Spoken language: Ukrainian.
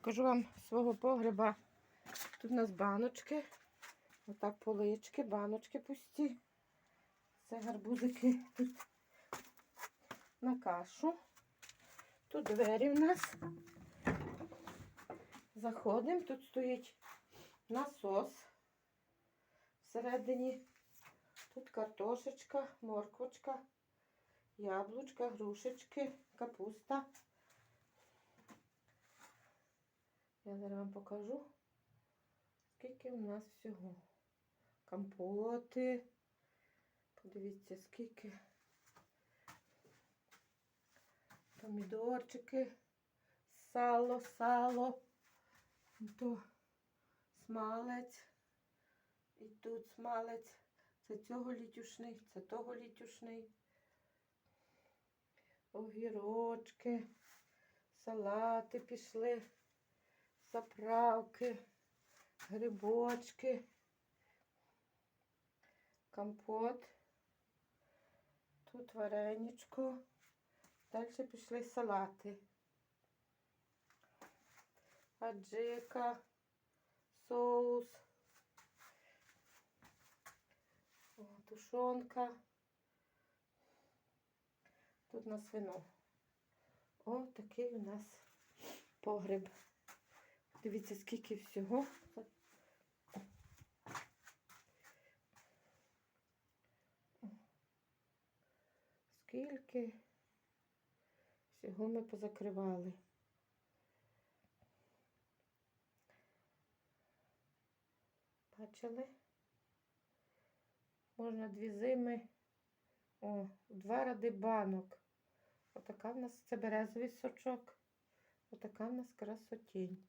Покажу вам свого погреба. Тут у нас баночки. Отак полички, баночки пусті. Це гарбузики тут на кашу. Тут двері в нас. Заходимо, тут стоїть насос всередині. Тут картошечка, морквочка, яблучка, грушечки, капуста. Я зараз вам покажу, скільки в нас всього. Компоти. Подивіться, скільки. Помідорчики, сало, сало. То смалець. І тут смалець. Це цього літюшний, це того літюшний. Огірочки, салати пішли, заправки, грибочки, компот. Тут вареничко. Далі пішли салати. Аджика, соус. Тушонка. Тут на свино. О, такий у нас погреб. Дивіться, скільки всього. Скільки всього ми позакривали. Бачили? Можна дві зими. О, два ради банок. Отака в нас це березовий сочок. Отака в нас красотінь.